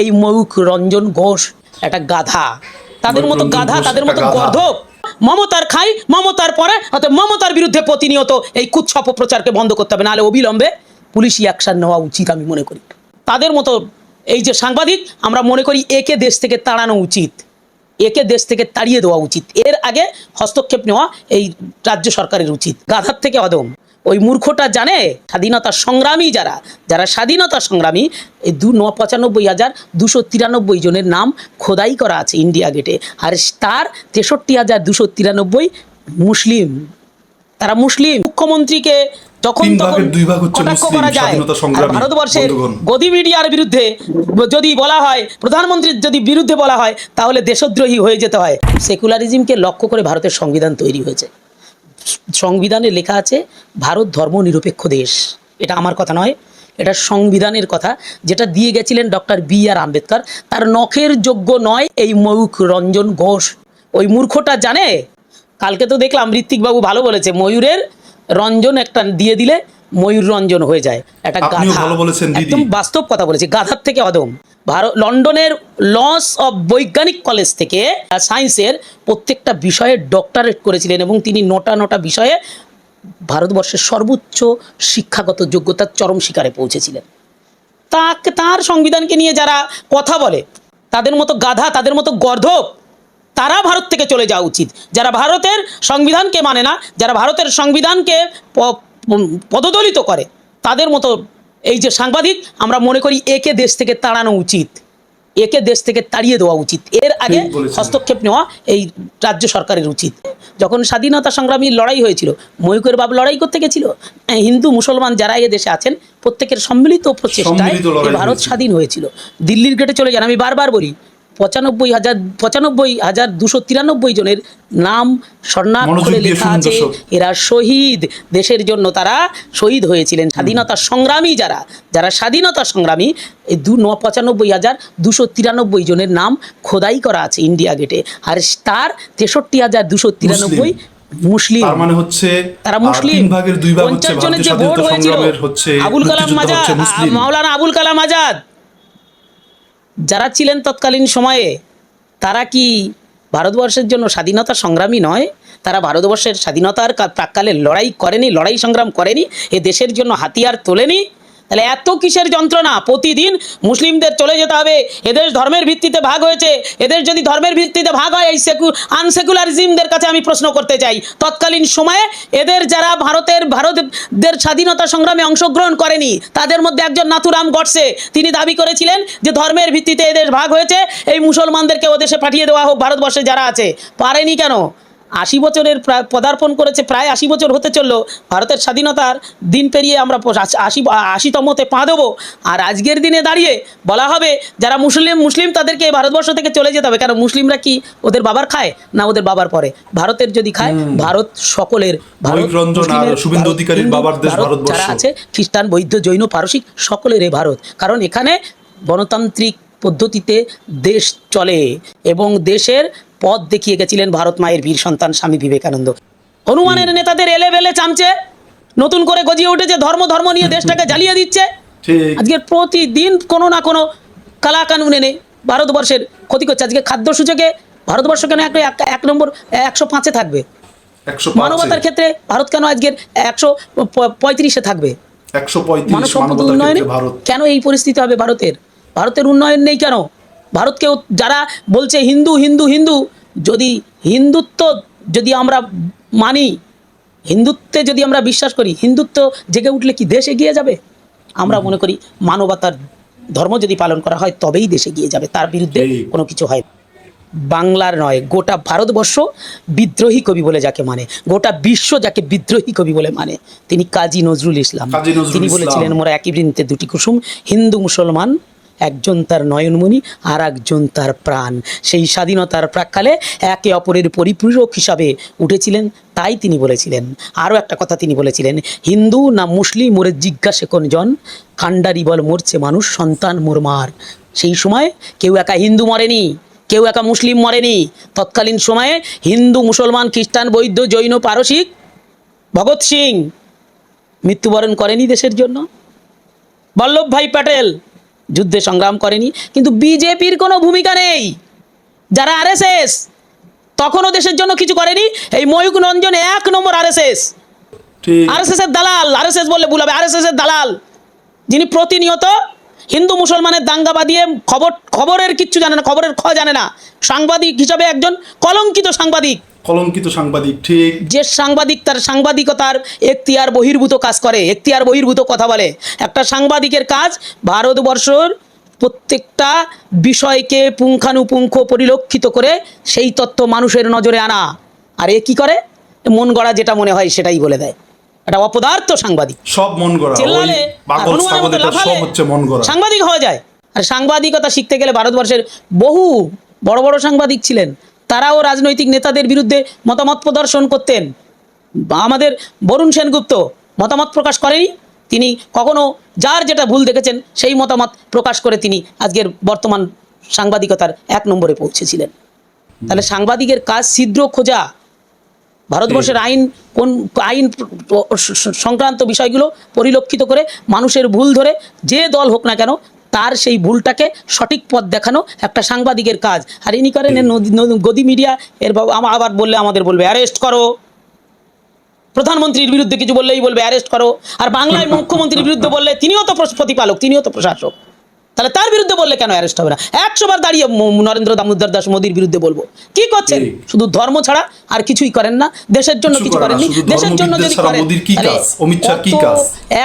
এই ময়ূখ রঞ্জন ঘোষ একটা গাধা। তাদের মতো গাধা তাদের মতো গাধা। গর্ধব। মমতার খাই মমতার পরে অর্থাৎ মমতার বিরুদ্ধে প্রতিনিয়ত এই কুৎস অপপ্রচারকে বন্ধ করতে হবে নাহলে অবিলম্বে পুলিশি অ্যাকশন নেওয়া উচিত আমি মনে করি। তাদের মতো এই যে সাংবাদিক আমরা মনে করি একে দেশ থেকে তাড়ানো উচিত। একে দেশ থেকে তাড়িয়ে দেওয়া উচিত। এর আগে হস্তক্ষেপ নেওয়া এই রাজ্য সরকারের উচিত। গাধার থেকে অদম। ওই মূর্খটা জানে? স্বাধীনতা সংগ্রামী যারা যারা স্বাধীনতা সংগ্রামী এই দু ন পঁচানব্বই হাজার দুশো তিরানব্বই জনের নাম খোদাই করা আছে ইন্ডিয়া গেটে। আর তার তেষট্টি হাজার দুশো তিরানব্বই মুসলিম। তারা মুসলিম। মুখ্যমন্ত্রীকে যখন তখন কটাক্ষ করা যায়। ভারতবর্ষের গদি মিডিয়ার বিরুদ্ধে যদি বলা হয় প্রধানমন্ত্রীর যদি বিরুদ্ধে বলা হয় তাহলে দেশদ্রোহী হয়ে যেতে হয়। সেকুলারিজমকে লক্ষ্য করে ভারতের সংবিধান তৈরি হয়েছে। সংবিধানে লেখা আছে ভারত ধর্ম নিরপেক্ষ দেশ। এটা আমার কথা নয় এটা সংবিধানের কথা। যেটা দিয়ে গেছিলেন ডক্টর বি আর আম্বেদকর তার নখের যোগ্য নয় এই ময়ূখ রঞ্জন ঘোষ। ওই মূর্খটা জানে? কালকে তো দেখলাম ঋত্বিকবাবু ভালো বলেছে ময়ূরের রঞ্জন একটা দিয়ে দিলে ময়ূর রঞ্জন হয়ে যায়। একটা গাধা। বলেছেন, একদম বাস্তব কথা বলেছে গাধার থেকে অদম। ভারত, লন্ডনের লস অফ বৈজ্ঞানিক কলেজ থেকে সায়েন্সের প্রত্যেকটা বিষয়ে ডক্টরেট করেছিলেন এবং তিনি নটা নটা বিষয়ে ভারতবর্ষের সর্বোচ্চ শিক্ষাগত যোগ্যতার চরম শিকারে পৌঁছেছিলেন। তাকে, তার সংবিধানকে নিয়ে যারা কথা বলে, তাদের মতো গাধা, তাদের মতো গর্ধব, তারা ভারত থেকে চলে যাওয়া উচিত। যারা ভারতের সংবিধানকে মানে না, যারা ভারতের সংবিধানকে পদদলিত করে, তাদের মতো এই যে সাংবাদিক আমরা মনে করি একে দেশ থেকে তাড়ানো উচিত। একে দেশ থেকে তাড়িয়ে দেওয়া উচিত। এর আগে হস্তক্ষেপ নেওয়া এই রাজ্য সরকারের উচিত। যখন স্বাধীনতা সংগ্রামী লড়াই হয়েছিল ময়ূকের বাবু লড়াই করতে গেছিল হ্যাঁ, হিন্দু মুসলমান যারা এ দেশে আছেন প্রত্যেকের সম্মিলিত প্রচেষ্টায় ভারত স্বাধীন হয়েছিল। দিল্লির গেটে চলে যান আমি বারবার বলি পঁচানব্বই হাজার পঁচানব্বই হাজার দুশো তিরানব্বই জনের নাম স্বর্ণাক্ষরে লেখা আছে। এরা শহীদ। দেশের জন্য তারা শহীদ হয়েছিলেন। স্বাধীনতা সংগ্রামী যারা যারা স্বাধীনতা সংগ্রামী এই দু পঁচানব্বই হাজার দুশো তিরানব্বই জনের নাম খোদাই করা আছে ইন্ডিয়া গেটে। আর তার তেষট্টি হাজার দুশো তিরানব্বই মুসলিম। তার মানে হচ্ছে তারা মুসলিম। ভাগের দুই ভাগ হচ্ছে পঞ্চাশ জনের যে ভোট হয়েছিল আবুল কালাম আজাদ মাওলানা আবুল কালাম আজাদ যারা ছিলেন তৎকালীন সময়ে, তারা কি ভারতবর্ষের জন্য স্বাধীনতা সংগ্রামী নয়? তারা ভারতবর্ষের স্বাধীনতার প্রাককালে লড়াই করেনি, লড়াই সংগ্রাম করেনি, এ দেশের জন্য হাতিয়ার তোলেনি? তাহলে এত কিসের যন্ত্রণা? প্রতিদিন মুসলিমদের চলে যেতে হবে। এদের ধর্মের ভিত্তিতে ভাগ হয়েছে। এদের যদি ধর্মের ভিত্তিতে ভাগ হয়, এই সেকু আনসেকুলারিজমদের কাছে আমি প্রশ্ন করতে চাই। তৎকালীন সময়ে এদের যারা ভারতের, ভারতদের স্বাধীনতা সংগ্রামে অংশগ্রহণ করেনি, তাদের মধ্যে একজন নাথুরাম গডসে, তিনি দাবি করেছিলেন যে ধর্মের ভিত্তিতে এদের ভাগ হয়েছে, এই মুসলমানদেরকে ওদেশে পাঠিয়ে দেওয়া হোক, ভারতবর্ষে যারা আছে। পারেনি কেন? আশি বছরের প্রায় পদার্পণ করেছে প্রায় আশি বছর হতে চলল। ভারতের স্বাধীনতার দিন পেরিয়ে আমরা আশি- আশি আশিতমতে পা দেবো। আর আজকের দিনে দাঁড়িয়ে বলা হবে যারা মুসলিম মুসলিম তাদেরকে ভারতবর্ষ থেকে চলে যেতে হবে। কারণ মুসলিমরা কি ওদের বাবার খায় না ওদের বাবার পরে? ভারতের যদি খায় ভারত সকলের। যারা আছে খ্রিস্টান বৌদ্ধ জৈন পারসিক সকলের এ ভারত। কারণ এখানে গণতান্ত্রিক পদ্ধতিতে দেশ চলে এবং দেশের পথ দেখিয়ে গেছিলেন ভারত মায়ের বীর সন্তান স্বামী বিবেকানন্দ। হনুমানের নেতাদের এলে বেলে চামচে নতুন করে গজিয়ে উঠেছে ধর্ম ধর্ম নিয়ে দেশটাকে জ্বালিয়ে দিচ্ছে। ঠিক। আজকের প্রতিদিন কোনো না কোনো কালা কানুন এনে ভারতবর্ষের ক্ষতি করছে। আজকে খাদ্য সূচকে ভারতবর্ষ কেন এক এক- নম্বর একশো পাঁচে থাকবে? মানবতার ক্ষেত্রে ভারত কেন আজকের একশো পঁয়ত্রিশে থাকবে? একশো মানব পঁয়ত্রিশ সম্পদ উন্নয়নে কেন এই পরিস্থিতি হবে ভারতের? ভারতের উন্নয়ন নেই কেন? ভারতকেও যারা বলছে হিন্দু হিন্দু হিন্দু যদি হিন্দুত্ব যদি আমরা মানি হিন্দুত্বে যদি আমরা বিশ্বাস করি হিন্দুত্ব জেগে উঠলে কি দেশ এগিয়ে যাবে? আমরা মনে করি মানবতার ধর্ম যদি পালন করা হয় তবেই দেশ এগিয়ে যাবে। তার বিরুদ্ধে কোনো কিছু হয় বাংলার নয় গোটা ভারতবর্ষ বিদ্রোহী কবি বলে যাকে মানে গোটা বিশ্ব যাকে বিদ্রোহী কবি বলে মানে। তিনি কাজী নজরুল ইসলাম। তিনি বলেছিলেন মোরা একই বৃন্তে দুটি কুসুম হিন্দু মুসলমান একজন তার নয়নমণি আর একজন তার প্রাণ। সেই স্বাধীনতার প্রাককালে একে অপরের পরিপূরক হিসাবে উঠেছিলেন, তাই তিনি বলেছিলেন। আরও একটা কথা তিনি বলেছিলেন, হিন্দু না মুসলিম মোরে জিজ্ঞাসে কোনজন কান্ডারি বল, মরছে মানুষ, সন্তান মোরমার সেই সময় কেউ একা হিন্দু মরেনি, কেউ একা মুসলিম মরেনি। তৎকালীন সময়ে হিন্দু, মুসলমান, খ্রিস্টান, বৌদ্ধ, জৈন, পারসিক, ভগৎ সিং মৃত্যুবরণ করেনি দেশের জন্য। বল্লভভাই প্যাটেল যুদ্ধে সংগ্রাম করেনি কিন্তু বিজেপির কোনো ভূমিকা নেই। যারা আরএসএস তখনও দেশের জন্য কিছু করেনি এই ময়ূক রঞ্জন এক নম্বর আর এস আরএসএস। ঠিক। আরএসএস এর দালাল আরএসএস বললে ভুল হবে আরএসএস এর দালাল যিনি প্রতিনিয়ত হিন্দু মুসলমানের দাঙ্গা বাদিয়ে খবর খবরের কিচ্ছু জানে না খবরের খ জানে না। সাংবাদিক হিসাবে একজন কলঙ্কিত সাংবাদিক। কলঙ্কিত সাংবাদিক ঠিক? যে সাংবাদিক তার সাংবাদিকতার এখতিয়ার বহির্ভূত কাজ করে এখতিয়ার বহির্ভূত কথা বলে। একটা সাংবাদিকের কাজ ভারতবর্ষর প্রত্যেকটা বিষয়কে পুঙ্খানুপুঙ্খ পরিলক্ষিত করে সেই তথ্য মানুষের নজরে আনা। আর এ কি করে? মন গড়া যেটা মনে হয় সেটাই বলে দেয়। এটা অপদার্থ সাংবাদিক। সব মন গড়া মন সাংবাদিক হওয়া যায়। আর সাংবাদিকতা শিখতে গেলে ভারতবর্ষের বহু বড় বড় সাংবাদিক ছিলেন। তারাও রাজনৈতিক নেতাদের বিরুদ্ধে মতামত প্রদর্শন করতেন। আমাদের বরুণ সেনগুপ্ত মতামত প্রকাশ করেনি। তিনি কখনো যার যেটা ভুল দেখেছেন, সেই মতামত প্রকাশ করে তিনি আজকের বর্তমান সাংবাদিকতার এক নম্বরে পৌঁছেছিলেন। তাহলে সাংবাদিকের কাজ ছিদ্র খোঁজা, ভারতবর্ষের আইন কোন, আইন সংক্রান্ত বিষয়গুলো পরিলক্ষিত করে মানুষের ভুল ধরে যে দল হোক না কেন তার সেই ভুলটাকে সঠিক পথ দেখানো একটা সাংবাদিকের কাজ। আর ইনি করেন গদি মিডিয়া এর আবার বললে আমাদের বলবে অ্যারেস্ট করো। প্রধানমন্ত্রীর বিরুদ্ধে কিছু বললেই বলবে অ্যারেস্ট করো। আর বাংলায় মুখ্যমন্ত্রীর বিরুদ্ধে বললে তিনিও তো প্রতিপালক তিনিও তো প্রশাসক। তাহলে তার বিরুদ্ধে বললে কেন অ্যারেস্ট হবে না? একশো বার দাঁড়িয়ে নরেন্দ্র দামোদর দাস মোদীর বিরুদ্ধে বলব। কি করছেন? শুধু ধর্ম ছাড়া আর কিছুই করেন না। দেশের জন্য কিছু করেননি। দেশের জন্য যদি করেন?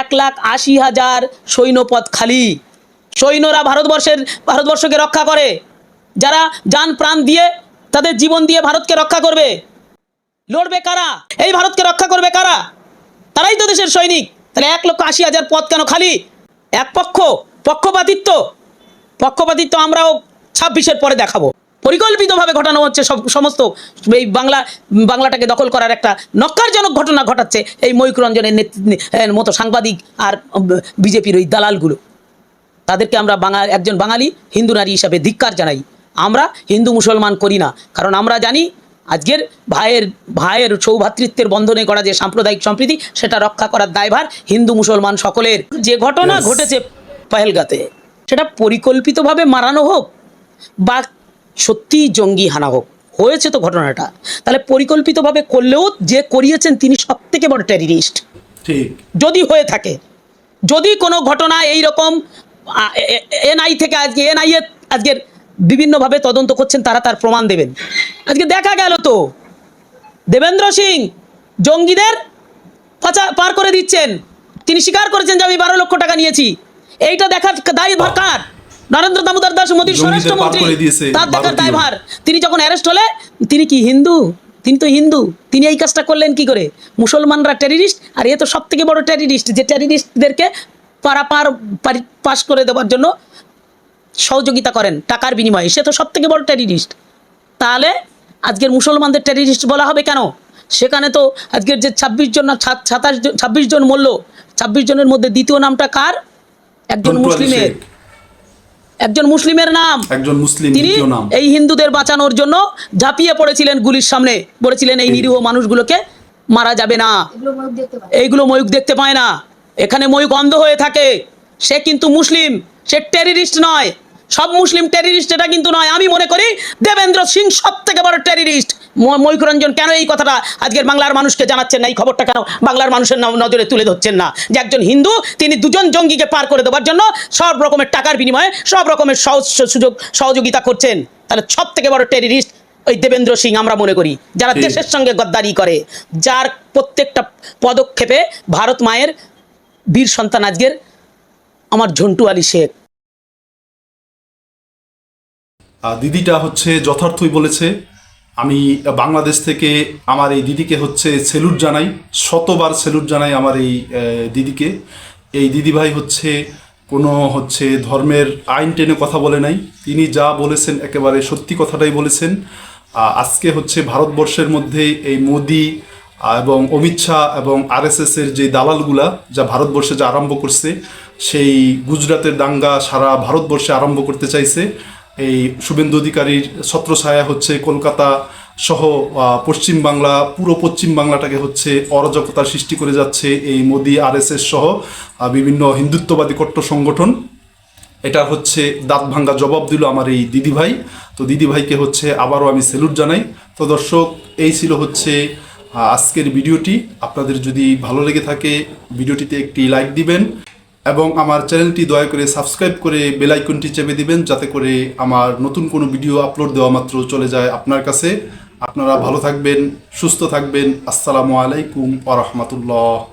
এক লাখ আশি হাজার সৈন্যপদ খালি। সৈন্যরা ভারতবর্ষের, ভারতবর্ষকে রক্ষা করে। যারা যান প্রাণ দিয়ে, তাদের জীবন দিয়ে ভারতকে রক্ষা করবে। লড়বে কারা? এই ভারতকে রক্ষা করবে কারা? তারাই তো দেশের সৈনিক। তাহলে এক লক্ষ আশি হাজার পদ কেন খালি? এক পক্ষ, পক্ষপাতিত্ব। পক্ষপাতিত্ব আমরাও ছাব্বিশের পরে দেখাবো। পরিকল্পিতভাবে ঘটানো হচ্ছে সব, সমস্ত এই বাংলা, বাংলাটাকে দখল করার একটা নক্কারজনক ঘটনা ঘটাচ্ছে এই ময়ূক রঞ্জনের নেতৃত্ব, এর মতো সাংবাদিক আর বিজেপির ওই দালালগুলো। তাদেরকে আমরা বাঙাল একজন বাঙালি হিন্দু নারী হিসাবে ধিক্কার জানাই। আমরা হিন্দু মুসলমান করি না। কারণ আমরা জানি আজকের ভাইয়ের ভাইয়ের সৌভাতৃত্বের বন্ধনে করা যে সাম্প্রদায়িক সম্প্রীতি সেটা রক্ষা করার দায়ভার হিন্দু মুসলমান সকলের। যে ঘটনা ঘটেছে পহেলগাতে সেটা পরিকল্পিতভাবে মারানো হোক বা সত্যিই জঙ্গি হানা হোক হয়েছে তো ঘটনাটা। তাহলে পরিকল্পিতভাবে করলেও যে করিয়েছেন তিনি সব থেকে বড় টেরিস্ট যদি হয়ে থাকে যদি কোনো ঘটনা এই রকম এনআই থেকে আজকে এনআইএ আজকের বিভিন্নভাবে তদন্ত করছেন তারা তার প্রমাণ দেবেন। আজকে দেখা গেল তো দেবেন্দ্র সিং জঙ্গিদের পাচা পার করে দিচ্ছেন। তিনি স্বীকার করেছেন যে আমি বারো লক্ষ টাকা নিয়েছি। এইটা দেখার দায় ভার কার? নরেন্দ্র দামোদর দাস মোদীর স্বরাষ্ট্রমন্ত্রী তার দেখার ভারতীয়। দায়ভার। তিনি যখন অ্যারেস্ট হলে তিনি কি হিন্দু? তিনি তো হিন্দু। তিনি এই কাজটা করলেন কি করে? মুসলমানরা টেরিরিস্ট আর এ তো সব থেকে বড় টেরিরিস্ট। যে টেরিরিস্টদেরকে পারাপার পারি- পাশ করে দেওয়ার জন্য সহযোগিতা করেন টাকার বিনিময়ে। সে তো সব থেকে বড় টেরিরিস্ট তাহলে আজকের মুসলমানদের টেরিরিস্ট বলা হবে কেন? সেখানে তো আজকের যে ছাব্বিশ জন না সাতাশ জন ছাব্বিশ জন মরল ছাব্বিশ জনের মধ্যে দ্বিতীয় নামটা কার? একজন মুসলিমের। একজন মুসলিমের নাম। একজন মুসলিম তিনি এই হিন্দুদের বাঁচানোর জন্য ঝাঁপিয়ে পড়েছিলেন গুলির সামনে। বলেছিলেন এই নিরীহ মানুষগুলোকে মারা যাবে না। এইগুলো ময়ূক দেখতে পায় না। এখানে ময়ূক অন্ধ হয়ে থাকে। সে কিন্তু মুসলিম সে টেরিরিস্ট নয়। সব মুসলিম টেরিরিস্ট এটা কিন্তু নয়। আমি মনে করি দেবেন্দ্র সিং সব থেকে বড় টেরিরিস্ট ময়ূকরঞ্জন কেন এই কথাটা আজকের বাংলার মানুষকে জানাচ্ছেন না? এই খবরটা কেন বাংলার মানুষের নজরে তুলে ধরছেন না? যে একজন হিন্দু তিনি দুজন জঙ্গিকে পার করে দেওয়ার জন্য সব রকমের টাকার বিনিময়ে সব রকমের সুযোগ সহযোগিতা করছেন। তাহলে সব থেকে বড় টেরিস্ট ওই দেবেন্দ্র সিং আমরা মনে করি। যারা দেশের সঙ্গে গদ্দারি করে যার প্রত্যেকটা পদক্ষেপে ভারত মায়ের বীর সন্তান আজকের আমার ঝন্টু আলী শেখ। দিদিটা হচ্ছে যথার্থই বলেছে, আমি বাংলাদেশ থেকে আমার এই দিদিকে হচ্ছে সেলুট জানাই, শতবার সেলুট জানাই আমার এই দিদিকে। এই দিদিভাই হচ্ছে কোনো হচ্ছে ধর্মের আইন টেনে কথা বলে নাই, তিনি যা বলেছেন একেবারে সত্যি কথাটাই বলেছেন। আজকে হচ্ছে ভারতবর্ষের মধ্যে এই মোদি এবং অমিত শাহ এবং আরএসএস এর যে দালালগুলা যা ভারতবর্ষে যা আরম্ভ করছে, সেই গুজরাটের দাঙ্গা সারা ভারতবর্ষে আরম্ভ করতে চাইছে। এই শুভেন্দু অধিকারীর ছত্রছায়া হচ্ছে কলকাতা সহ পশ্চিম বাংলা, পুরো পশ্চিম বাংলাটাকে হচ্ছে অরাজকতার সৃষ্টি করে যাচ্ছে এই মোদি, আরএসএস সহ বিভিন্ন হিন্দুত্ববাদী কট্টর সংগঠন। এটা হচ্ছে দাঁত ভাঙ্গা জবাব দিল আমার এই দিদিভাই। তো দিদিভাইকে হচ্ছে আবারও আমি সেলুট জানাই। তো দর্শক, এই ছিল হচ্ছে আজকের ভিডিওটি আপনাদের যদি ভালো লেগে থাকে, ভিডিওটিতে একটি লাইক দিবেন এবং আমার চ্যানেলটি দয়া করে সাবস্ক্রাইব করে বেলাইকনটি চেপে দিবেন যাতে করে আমার নতুন কোনো ভিডিও আপলোড দেওয়া মাত্র চলে যায় আপনার কাছে। আপনারা ভালো থাকবেন, সুস্থ থাকবেন। আসসালামু আলাইকুম আ রহমতুল্লাহ।